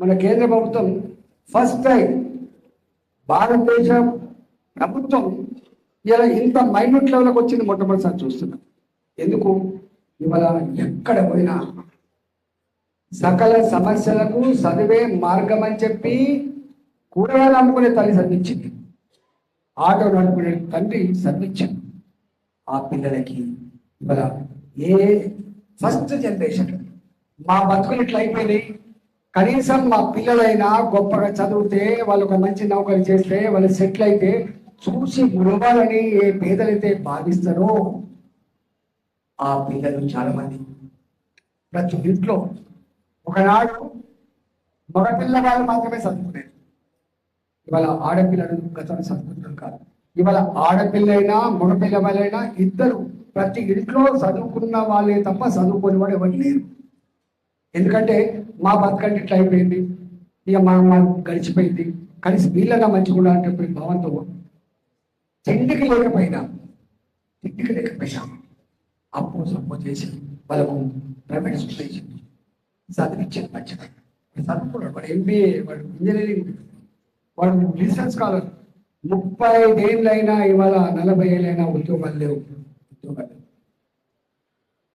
మన కేంద్ర ప్రభుత్వం ఫస్ట్ టైం భారతదేశ ప్రభుత్వం ఇలా ఇంత మైన్యూట్ లెవెల్కి వచ్చింది మొట్టమొదటిసారి చూస్తున్నాం. ఎందుకు? ఇవాళ ఎక్కడ పోయినా సకల సమస్యలకు చదివే మార్గం అని చెప్పి కూరగాయలు అమ్ముకునే తల్లి చదివించింది ఆటో నడుపుకునే తండ్రి చదివించింది ఆ పిల్లలకి ఇవాళ ఏ ఫస్ట్ జనరేషన్ మా బతుకులు ఇట్లా అయిపోయినాయి. కనీసం మా పిల్లలైనా గొప్పగా చదివితే వాళ్ళు ఒక మంచి నౌకరీ చేస్తే వాళ్ళు సెటిల్ అయితే చూసి మురవాలని ఏ పేదలైతే భావిస్తారో ఆ పిల్లలు చాలా మంది ప్రతి ఇంట్లో ఒకనాడు మగ పిల్లవాళ్ళు మాత్రమే చదువుకునేది. ఇవాళ ఆడపిల్లలు గతంలో చదువుకుంటారు కాదు. ఇవాళ ఆడపిల్లైనా మగపిల్లవాళ్ళైనా ఇద్దరు ప్రతి ఇంట్లో చదువుకున్న వాళ్ళే తప్ప చదువుకునే వాడు ఎవరు లేరు. ఎందుకంటే మా బతకంటే ఇట్లా అయిపోయింది. ఇక మా మా గడిచిపోయింది. కలిసి వీళ్ళగా మంచిగా అంటే భావంతో తిండికి లేకపోయినా తిండికి లేకపోయినా అప్పు సప్పు చేసి వాళ్ళకు ప్రైవేట్ స్కూల్ వేసింది చదివించారు మంచిగా చదువుకున్నాడు వాడు ఎంబీఏ వాడు ఇంజనీరింగ్ వాడు రీసెర్చ్ స్కాలర్ ముప్పై ఐదేళ్ళైనా ఇవాళ నలభై ఏళ్ళైనా ఉద్యోగాలు లేవు. ఉద్యోగాలు